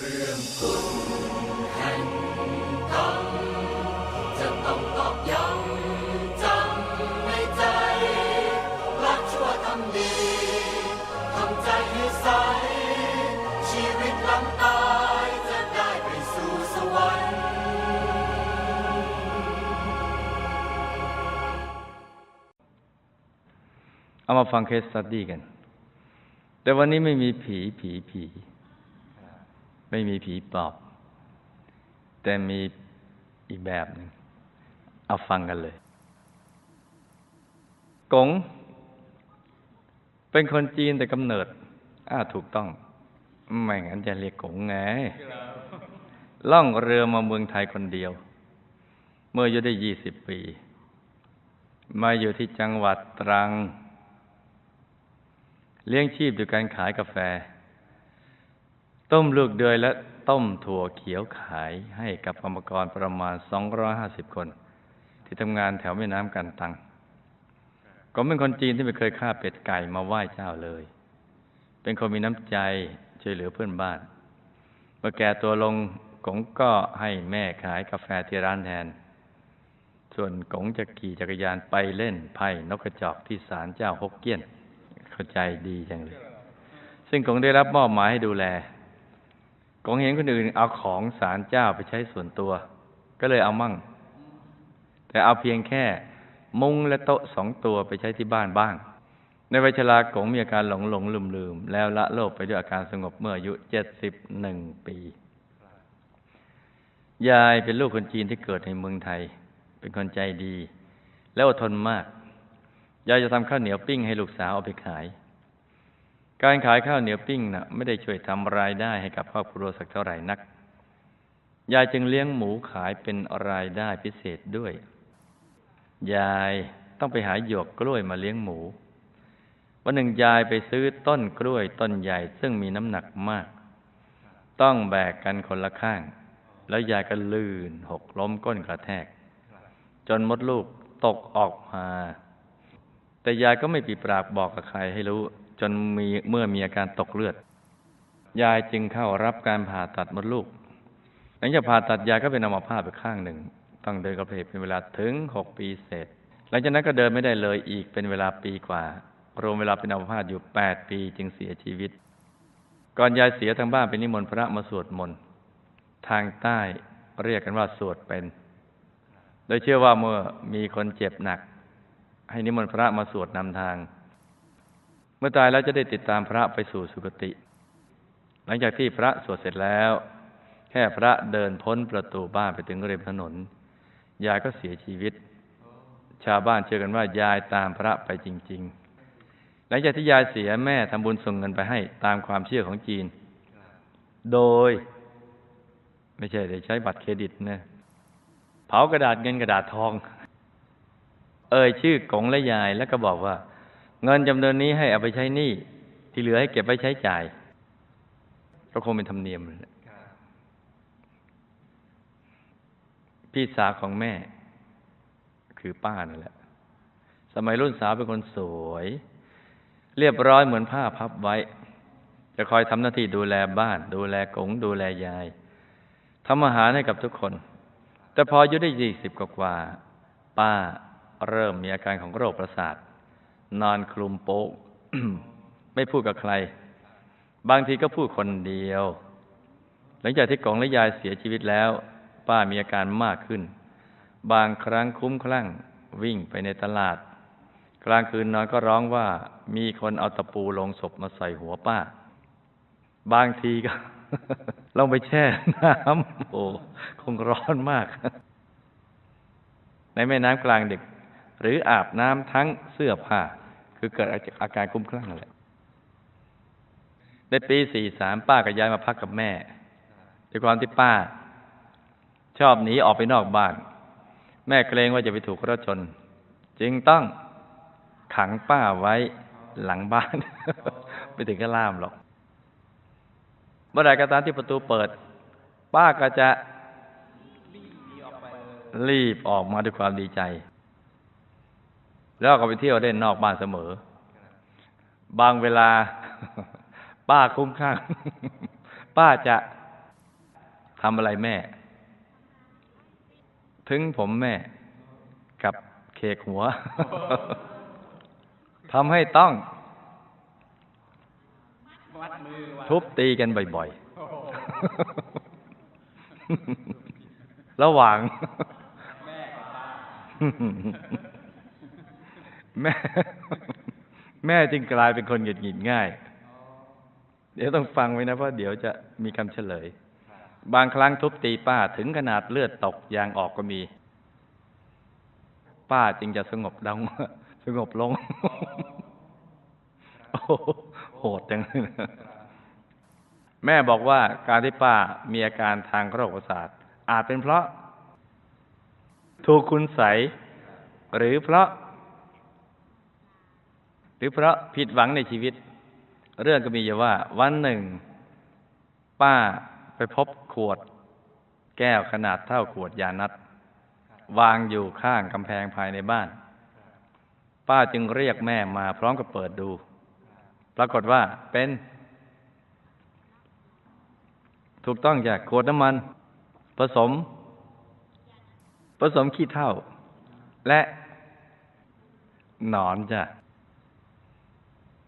เอามาฟังเคสสตัดดี้กัน แต่วันนี้ไม่มีผีผีผี ไม่มีผีปอบแต่มีอีกแบบหนึ่งเอาฟังกันเลย กง เป็นคนจีนแต่กำเนิด อ้าถูกต้อง ไม่งั้นจะเรียกกงไง ล่องเรือมาเมืองไทยคนเดียว เมื่ออายุได้ยี่สิบปี มาอยู่ที่จังหวัดตรัง เลี้ยงชีพด้วยการขายกาแฟ ต้มลูกเดือยและต้มถั่วเขียวขายให้กับกรรมกรประมาณ 250 คน ที่ทำงานแถวแม่น้ำกันตัง ก็เป็นคนจีนที่ไม่เคยฆ่าเป็ดไก่มาไหว้เจ้าเลย เป็นคนมีน้ำใจช่วยเหลือเพื่อนบ้าน เมื่อแก่ตัวลงกงก็ให้แม่ขายกาแฟที่ร้านแทน ส่วนกงจะขี่จักรยานไปเล่นไพ่นกกระจอกที่ศาลเจ้าฮกเกี้ยน เข้าใจดีจังเลย ซึ่งกงได้รับมอบหมายให้ดูแล กงเห็นคนอื่น เอาของศาลเจ้าไปใช้ส่วนตัว ก็เลยเอามั่ง แต่เอาเพียงแค่ มุ้งและโต๊ะสองตัวไปใช้ที่บ้านบ้าง ในวัยชรากงมีอาการหลงหลงลืมลืมแล้วละโลกไปด้วยอาการสงบเมื่ออายุเจ็ดสิบหนึ่งปี ยายเป็นลูกคนจีนที่เกิดในเมืองไทย เป็นคนใจดี และอดทนมาก ยายจะทำข้าวเหนียวปิ้งให้ลูกสาวเอาไปขาย การขายข้าวเหนียวปิ้งนะ่ะไม่ได้ช่วยทำรายได้ให้กับครอบครัวสักเท่าไหร่นัก ยายจึงเลี้ยงหมูขายเป็นรายได้พิเศษด้วย ยายต้องไปหาหยวกกล้วยมาเลี้ยงหมู วันหนึ่งยายไปซื้อต้นกล้วยต้นใหญ่ซึ่งมีน้ำหนักมาก ต้องแบกกันคนละข้าง แล้วยายก็ลื่นหกล้มก้นกระแทก จนมดลูกตกออกมา แต่ยายก็ไม่ปีปรากบอกกับใครให้รู้ จนมีเมื่อมีอาการตกเลือด ยายจึงเข้ารับการผ่าตัดมดลูก หลังจากผ่าตัดยายก็เป็นอัมพาตไปข้างหนึ่ง ต้องเดินกระเพกเป็นเวลาถึงหกปีเศษ หลังจากนั้นก็เดินไม่ได้เลยอีกเป็นเวลาปีกว่า รวมเวลาเป็นอัมพาตอยู่แปดปีจึงเสียชีวิต ก่อนยายเสียทางบ้านไปนิมนต์พระมาสวดมนต์ทางใต้เรียกกันว่าสวดเป็น โดยเชื่อว่าเมื่อมีคนเจ็บหนัก ให้นิมนต์พระมาสวดนำทาง เมื่อตายแล้วจะได้ติดตามพระไปสู่สุคติ หลังจากที่พระสวดเสร็จแล้ว แค่พระเดินพ้นประตูบ้านไปถึงริมถนน ยายก็เสียชีวิต ชาวบ้านเชื่อกันว่ายายตามพระไปจริง ๆ หลังจากที่ยายเสียแม่ทำบุญส่งเงินไปให้ตามความเชื่อของจีน โดย ไม่ใช่ได้ใช้บัตรเครดิตนะเผากระดาษเงินกระดาษทอง เอ่ยชื่อกงและยายแล้วก็บอกว่า เงินจำนวนนี้ให้เอาไปใช้หนี้ที่เหลือให้เก็บไว้ใช้จ่าย ก็คงเป็นธรรมเนียมเลยพี่สาวของแม่ คือป้านั่นแหละ สมัยรุ่นสาวเป็นคนสวย เรียบร้อยเหมือนผ้าพับไว้ จะคอยทำหน้าที่ดูแลบ้าน ดูแลกงดูแลยายทำอาหารให้กับทุกคน แต่พออายุได้ยี่สิบกว่า ป้าเริ่มมีอาการของโรคประสาท นอนคลุมโป๊กไม่พูดกับใคร บางทีก็พูดคนเดียว หลังจากที่กองและยายเสียชีวิตแล้ว ป้ามีอาการมากขึ้น บางครั้งคุ้มคลั่ง วิ่งไปในตลาด กลางคืนนอนก็ร้องว่ามีคนเอาตะปูลงศพมาใส่หัวป้า บางทีก็ลงไปแช่น้ำโอ้คงร้อนมาก ในแม่น้ำกลางดึกหรืออาบน้ำทั้งเสื้อผ้า คือเกิดอาการคุ้มคลั่งนั่นแหละในปีสี่สามป้าก็ย้ายมาพักกับแม่ด้วยความที่ป้า ชอบหนีออกไปนอกบ้าน แม่เกรงว่าจะไปถูกรถชน จึงต้องขังป้าไว้หลังบ้าน ไม่ถึงกับล่ามหรอก เมื่อไรก็ตามที่ประตูเปิด ป้าก็จะรีบออกมาด้วยความดีใจ แล้วก็ไปเที่ยวเล่นนอกบ้านเสมอ บางเวลา ป้าคุ้มข้าง ป้าจะทำอะไรแม่ ถึงผมแม่ กับเคกหัวทำให้ต้องวัดมือวัดทุบตีกันบ่อยๆ ระหว่าง แม่กับป้า แม่แม่จึงกลายเป็นคนหงุดหงิดง่าย เดี๋ยวต้องฟังไว้นะเพราะเดี๋ยวจะมีคำเฉลย บางครั้งทุบตีป้าถึงขนาดเลือดตกยางออกก็มี ป้าจึงจะสงบดังสงบลง โอ้โหดจังเลยแม่บอกว่าการที่ป้ามีอาการทางโรคประสาทอาจเป็นเพราะ ถูกคุณใสหรือเพราะ หรือเพราะผิดหวังในชีวิต เรื่องก็มีอยู่ว่า วันหนึ่ง ป้าไปพบขวด แก้วขนาดเท่าขวดยานัดวางอยู่ข้างกำแพงภายในบ้าน ป้าจึงเรียกแม่มาพร้อมกับเปิดดู ปรากฏว่าเป็น ถูกต้องจากขวดน้ำมัน ผสม ผสมขี้เถ้า และหนอนจ้ะ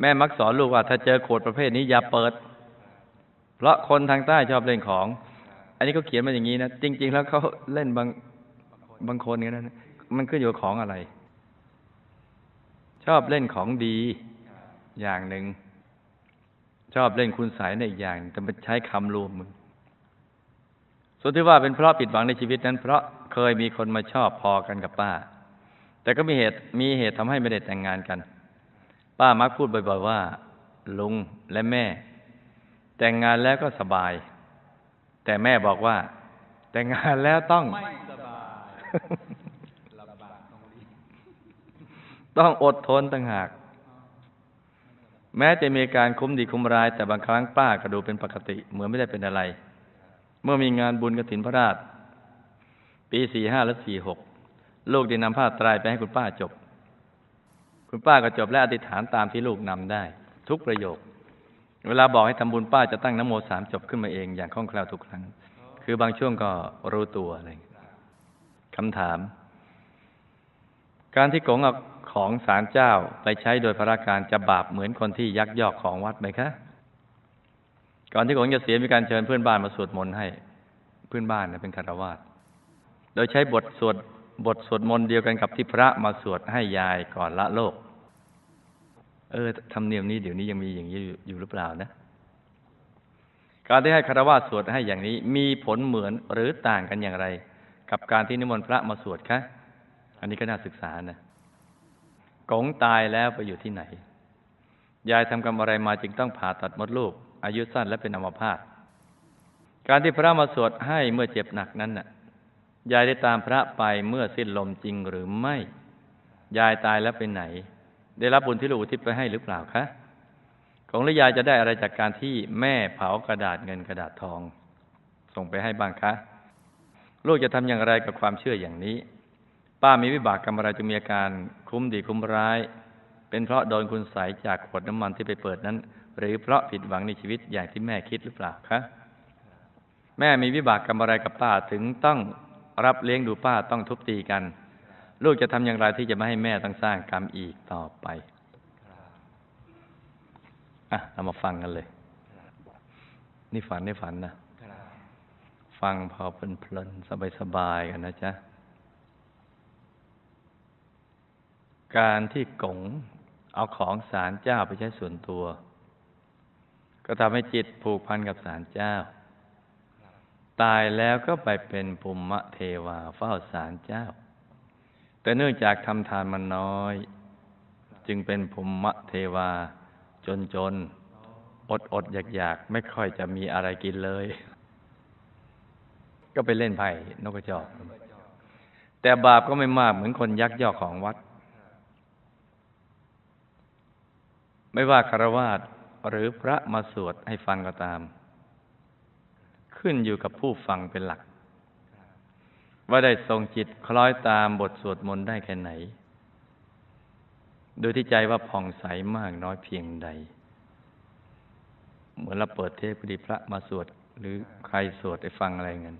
แม่มักสอนลูกว่า ถ้าเจอขวดประเภทนี้อย่าเปิด เพราะคนทางใต้ชอบเล่นของ อันนี้เขาเขียนมาอย่างนี้นะ จริง ๆ แล้วเขาเล่นบางบางคนกันนะมันก็อยู่กับของอะไร ชอบเล่นของดีอย่างหนึ่ง ชอบเล่นคุณสายในอีกอย่าง แต่มันใช้คำรวมมึงส่วนที่ว่าเป็นเพราะผิดหวังในชีวิตนั้น เพราะเคยมีคนมาชอบพอกันกับป้า แต่ก็มีเหตุมีเหตุทำให้ไม่ได้แต่งงานกัน ป้ามักพูดบ่อยๆว่า ลุงและแม่ แต่งงานแล้วก็สบาย แต่แม่บอกว่า แต่งงานแล้วต้องไม่สบายลำบากตรงนี้ต้องอดทนต่างหาก แม้จะมีการคุ้มดีคุ้มร้าย แต่บางครั้งป้าก็ดูเป็นปกติ เหมือนไม่ได้เป็นอะไร เมื่อมีงานบุญกฐินพระราช ปีสี่ห้าและสี่หกลูกได้นำผ้าไตรายไปให้คุณป้าจบ คุณป้าก็จบและอธิษฐานตามที่ลูกนำได้ ทุกประโยค เวลาบอกให้ทำบุญป้าจะตั้งนโมสามจบขึ้นมาเองอย่างคล่องแคล่วทุกครั้ง คือบางช่วงก็รู้ตัวอะไรคำถาม การที่กงเอาของศาลเจ้าไปใช้โดยพระการจะบาปเหมือนคนที่ยักยอกของวัดไหมคะ ก่อนที่กงจะเสียมีการเชิญเพื่อนบ้านมาสวดมนต์ให้ เพื่อนบ้านเนี่ยเป็นคารวาสโดยใช้บทสวดบทสวดมนต์เดียวกันกับที่พระมาสวดให้ยายก่อนละโลก เออธรรมเนียมนี้เดี๋ยวนี้ยังมีอย่างนี้อยู่หรือเปล่านะ การที่ให้คารวะสวดให้อย่างนี้ มีผลเหมือนหรือต่างกันอย่างไร กับการที่นิมนต์พระมาสวดคะอันนี้ก็น่าศึกษานะกงตายแล้วไปอยู่ที่ไหน ยายทำกรรมอะไรมาจึงต้องผ่าตัดมดลูก อายุสั้นและเป็นอัมพาตการที่พระมาสวดให้เมื่อเจ็บหนักนั้นน่ะ ยายได้ตามพระไปเมื่อสิ้นลมจริงหรือไม่ ยายตายแล้วไปไหน ได้รับบุญที่ลูกอุทิศไปให้หรือเปล่าคะ ของละยายจะได้อะไรจากการที่แม่เผากระดาษเงินกระดาษทอง ส่งไปให้บ้างคะ ลูกจะทำอย่างไรกับความเชื่ออย่างนี้ ป้ามีวิบากกรรมอะไรจึงมีอาการคุ้มดีคุ้มร้าย เป็นเพราะโดนคุณใสยจากขวดน้ำมันที่ไปเปิดนั้น หรือเพราะผิดหวังในชีวิตอย่างที่แม่คิดหรือเปล่าคะแม่มีวิบากกรรมอะไรกับป้าถึงต้องรับเลี้ยงดูป้าต้องทุบตีกัน ลูกจะทำอย่างไรที่จะไม่ให้แม่ต้องสร้างกรรมอีกต่อไปอะเรามาฟังกันเลย นี่ฝันนี่ฝันนะฟังพอเพลินๆสบายๆกันนะจ๊ะ การที่กงเอาของสารเจ้าไปใช้ส่วนตัว ก็ทำให้จิตผูกพันกับสารเจ้า ตายแล้วก็ไปเป็นภูมิเทวาเฝ้าสารเจ้า แต่เนื่องจากทำทานมันน้อย จึงเป็นภูมิเทวา จนจนอดอดอยากอยากไม่ค่อยจะมีอะไรกินเลย ก็ไปเล่นไพ่นกกระจอก แต่บาปก็ไม่มากเหมือนคนยักยอกของวัด ไม่ว่าคารวาสหรือพระมาสวดให้ฟังก็ตาม ขึ้นอยู่กับผู้ฟังเป็นหลัก ว่าได้ทรงจิตคล้อยตามบทสวดมนต์ได้แค่ไหน โดูที่ใจว่าผ่องใสมากน้อยเพียงใด เหมือนเราเปิดเทพดีพระมาสวด หรือใครสวดให้ฟังอะไรเงี้ย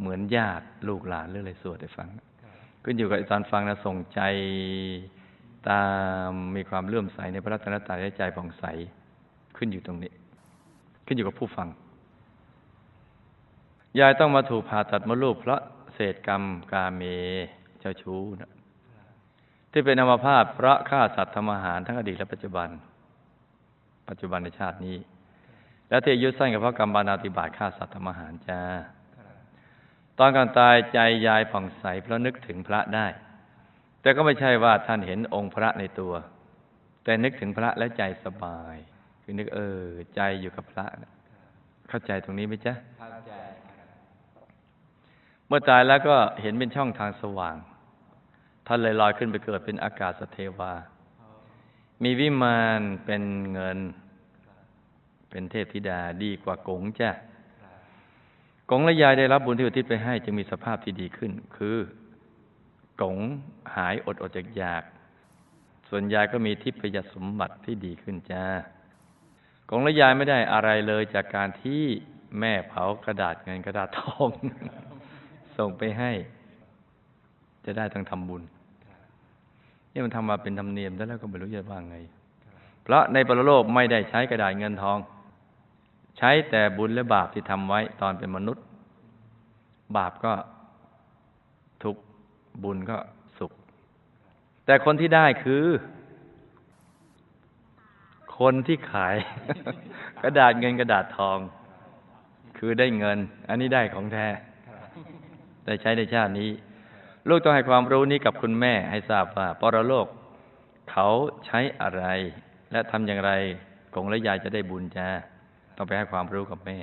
เหมือนญาติลูกหลานหรืออะไรสวดให้ฟังขึ้นอยู่กับตอนฟังนะส่งใจตามมีความเลื่อมใสในพระรัตนตรัยและใจผ่องใสขึ้นอยู่ตรงนี้ ขึ้นอยู่กับผู้ฟัง ยายต้องมาถูกผ่าตัดมดลูกเพราะ เศษกรรมกาเมเจ้าชู้นะที่เป็นอมพาตเพระฆ่าสัตว์ทำอาหารทั้งอดีตและปัจจุบัน ปัจจุบันในชาตินี้ และที่อายุสั้นก็เพระกรรมบานาติบาตฆ่าสัตว์ทำอาหารจ้าตอนก่อนตายใจยายผ่องใสเพราะนึกถึงพระได้ แต่ก็ไม่ใช่ว่าท่านเห็นองค์พระในตัว แต่นึกถึงพระแล้วใจสบาย คือนึกเออ ใจอยู่กับพระ เข้าใจตรงนี้ไหมจ๊ะเข้าใจ เมื่อตายแล้วก็เห็นเป็นช่องทางสว่าง ท่านเลยลอยขึ้นไปเกิดเป็นอากาศสเทวา มีวิมานเป็นเงิน เป็นเทพธิดาดีกว่ากงจ้ะกงและยายได้รับบุญที่อุทิศไปให้จึงมีสภาพที่ดีขึ้น คือกงหายอดอดจากอยาก ส่วนยายก็มีทิพยสมบัติที่ดีขึ้นจ้ากงและยายไม่ได้อะไรเลยจากการที่แม่เผากระดาษเงินกระดาษทอง ส่งไปให้ จะได้ต้องทำบุญนี่มันทำมาเป็นธรรมเนียมแล้วก็ไม่รู้จะว่าไง เพราะในปรโลกไม่ได้ใช้กระดาษเงินทอง ใช้แต่บุญและบาปที่ทำไว้ตอนเป็นมนุษย์ บาปก็ทุกบุญก็สุข แต่คนที่ได้คือ คนที่ขาย กระดาษเงินกระดาษทอง คือได้เงิน อันนี้ได้ของแท้ ได้ใช้ในชาตินี้ ลูกต้องให้ความรู้นี้กับคุณแม่ให้ทราบว่าปรโลก เขาใช้อะไร และทำอย่างไรกงและยายจะได้บุญจ้าต้องไปให้ความรู้กับแม่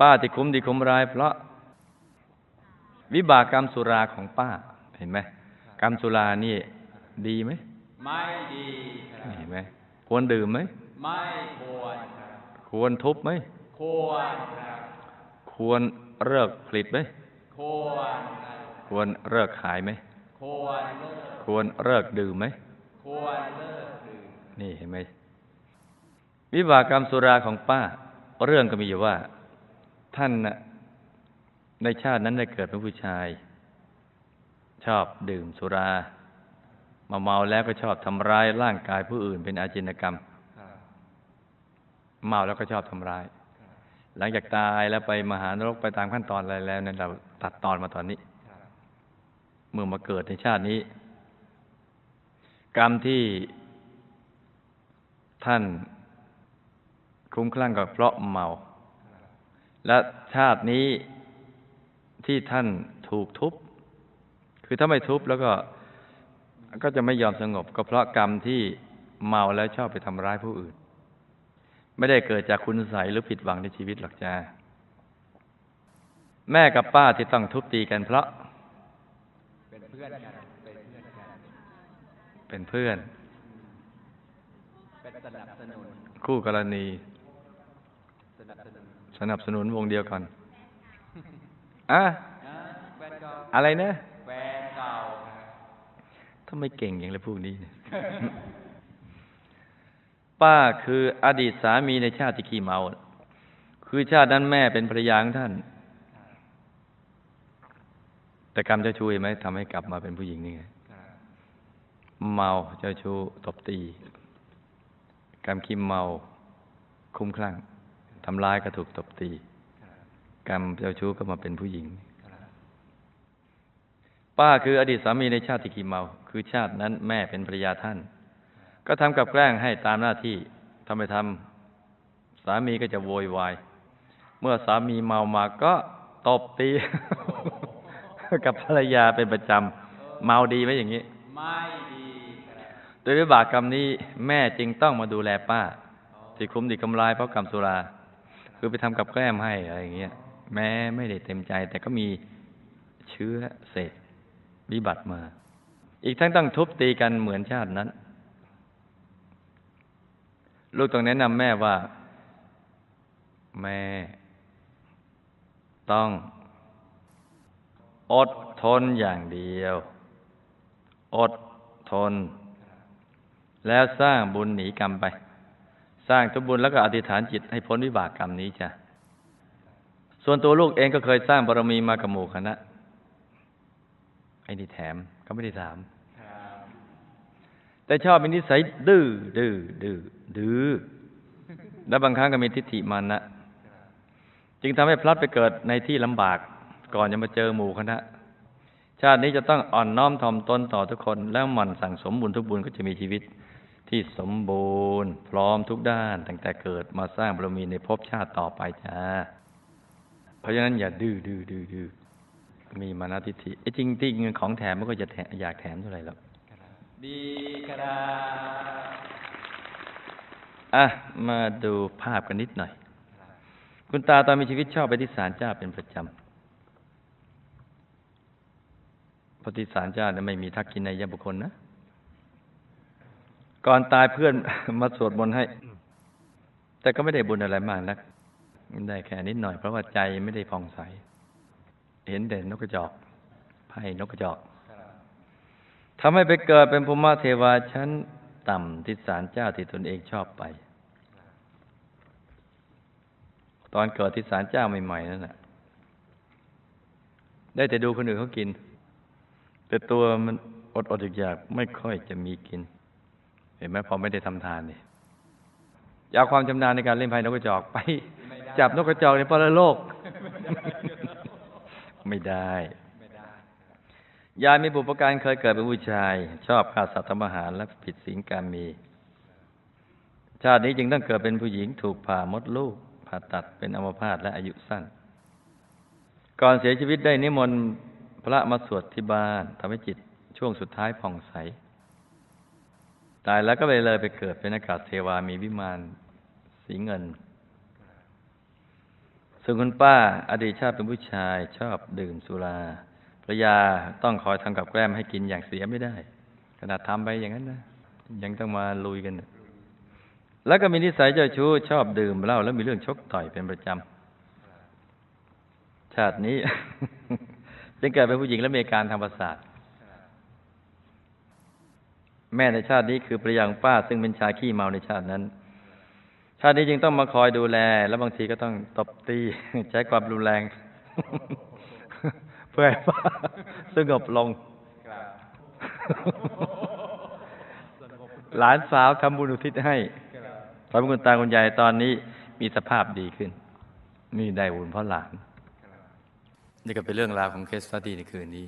ป้าที่คุ้มดีคุ้มร้าย เพราะ วิบากกรรมสุราของป้าเห็นไหมกรรมสุรานี่ ดีไหมไม่ดีครับเห็นไหมควรดื่มไหมไม่ควรครับควรทุบไหมควรครับควร เลิกผลิตไหมควรครับควรเลิกขายไหมควรเลิกควรเลิกดื่มไหมควรเลิกดื่มนี่เห็นไหมวิบากกรรมสุราของป้า เรื่องก็มีอยู่ว่า ท่านน่ะในชาตินั้นได้เกิดเป็นผู้ชาย ชอบดื่มสุรามาเมาแล้วก็ชอบทำร้ายร่างกายผู้อื่นเป็นอาจินกรรมครับเมาแล้วก็ชอบทำร้าย หลังจากตายแล้วไปมหานรกไปตามขั้นตอนอะไรแล้วเนี่ยเราตัดตอนมาตอนนี้ เมื่อมาเกิดในชาตินี้ กรรมที่ท่านคลุ้มคลั่งก็เพราะเมา และชาตินี้ที่ท่านถูกทุบ คือถ้าไม่ทุบแล้วก็ก็จะไม่ยอมสงบ ก็เพราะกรรมที่เมาแล้วชอบไปทำร้ายผู้อื่น ไม่ได้เกิดจากคุณใสยหรือผิดหวังในชีวิตหรอกจ้า แม่กับป้าที่ต้องทุบตีกันเพราะ เป็นเพื่อนกัน เป็นเพื่อนกันเป็นเพื่อนเป็นสนับสนุน คู่กรณี สนับสนุน สนับสนุนวงเดียวกันอะอ่าแฟนเก่าอะไรนะแฟนเก่าครับทำไมเก่งอย่างเลยพวกนี้เนี่ย ป้าคืออดีตสามีในชาติที่ขี้เมา คือชาตินั้นแม่เป็นภรรยาของท่าน แต่กรรมเจ้าชู้ไหมทำให้กลับมาเป็นผู้หญิงนี่ไงเมาเจ้าชู้ตบตีกรรมขี้เมาคุ้มคลั่งทำร้ายก็ถูกตบตี กรรมเจ้าชู้ก็มาเป็นผู้หญิง ป้าคืออดีตสามีในชาติที่ขี้เมา คือชาตินั้นแม่เป็นภรรยาท่าน ก็ทำกับแกล้งให้ตามหน้าที่ทำไปทำสามีก็จะโวยวาย เมื่อสามีเมามาก็ตบตี กับภรรยาเป็นประจำเมาดีไหมอย่างนี้ ไม่ดีโดยวิบากกรรมนี้แม่จึงต้องมาดูแลป้าที่คลุมดีกำลายเพราะกรรมสุรา คือไปทำกับแกล้มให้อะไรอย่างเงี้ย แม้ไม่ได้เต็มใจ แต่ก็มีเชื้อเศษวิบัติมา อีกทั้งต้องทุบตีกันเหมือนชาตินั้น ลูกต้องแนะนำแม่ว่า แม่ ต้อง อดทนอย่างเดียว อดทน แล้วสร้างบุญหนีกรรมไป สร้างทุบุญแล้วก็อธิษฐานจิตให้พ้นวิบากกรรมนี้จ้ะส่วนตัวลูกเองก็เคยสร้างบารมีมากับหมู่คณะไอ้นี่แถมก็ไม่ได้ถาม แต่ชอบมีนิสัยดื้อดื้อดื้อดื้อและบางครั้งก็มีทิฏฐิมานะจึงทำให้พลัดไปเกิดในที่ลำบาก ก่อนจะมาเจอหมู่คณะ ชาตินี้จะต้องอ่อนน้อมถ่อมตนต่อทุกคน แล้วหมั่นสั่งสมบุญทุกบุญก็จะมีชีวิตที่สมบูรณ์ พร้อมทุกด้านตั้งแต่เกิดมาสร้างบารมีในภพชาติต่อไปจ้า เพราะฉะนั้นอย่าดื้อดื้อดื้อดื้อมีมานะทิฏฐิไอ้จริงจริงๆของแถมไม่ก็จะอยากแถมเท่าไหร่หรอก ดีครับอะมาดูภาพกันนิดหน่อย คุณตาตอนมีชีวิตชอบไปที่ศาลเจ้าเป็นประจำเพราะที่ศาลเจ้าเนี่ยไม่มีทักกินในยบุคคลนะ ก่อนตายเพื่อนมาสวดมนต์ให้ แต่ก็ไม่ได้บุญอะไรมากนักได้แค่นิดหน่อยเพราะว่าใจไม่ได้ผ่องใส เห็นเด่นนกกระจอกไพ่นกกระจอก ทำให้ไปเกิดเป็นภูมิเทวาชั้นต่ำที่ศาลเจ้าที่ตนเองชอบไป ตอนเกิดที่ศาลเจ้าใหม่ๆนั่นแหละได้แต่ดูคนอื่นเขากิน แต่ตัวมันอดอดๆอยากๆไม่ค่อยจะมีกิน เห็นไหมพอไม่ได้ทำทานนี่อยากความชำนาญในการเล่นไพ่นกกระจอกไป จับนกกระจอกในปรโลก ไม่ได้ไม่ได้ ยายมีบุปการเคยเกิดเป็นผู้ชาย ชอบฆ่าสัตว์ทำอาหารและผิดศีลการมี ชาตินี้จึงต้องเกิดเป็นผู้หญิงถูกผ่ามดลูก ผ่าตัดเป็นอัมพาตและอายุสั้น ก่อนเสียชีวิตได้นิมนต์พระมาสวดที่บ้านทำให้จิตช่วงสุดท้ายผ่องใส ตายแล้วก็เลยเลยไปเกิดเป็นอากาศเทวามีวิมานสีเงิน ส่วนคุณป้าอดีตชาติเป็นผู้ชายชอบดื่มสุรา ภรรยาต้องคอยทำกับแกล้มให้กินอย่างเสียไม่ได้ ขนาดทำไปอย่างนั้นนะยังต้องมาลุยกันนะแล้วก็มีนิสัยเจ้าชู้ชอบดื่มเหล้าแล้วมีเรื่องชกต่อยเป็นประจำชาตินี้ จึงเกิดเป็นผู้หญิงและมีการทางประสาทแม่ในชาตินี้คือภรรยางป้า ซึ่งเป็นชายขี้เมาในชาตินั้น ชาตินี้จึงต้องมาคอยดูแล แล้วบางทีก็ต้องตบตีใช้ความรุนแรง เพื่อให้ป้าสงบลงครับสงบหลานสาวทำบุญอุทิศให้ครับทำให้คุณตาคุณยายตอนนี้มีสภาพดีขึ้นนี่ได้บุญเพราะหลาน นี่ก็เป็นเรื่องราวของเคสสตดี้ในคืนนี้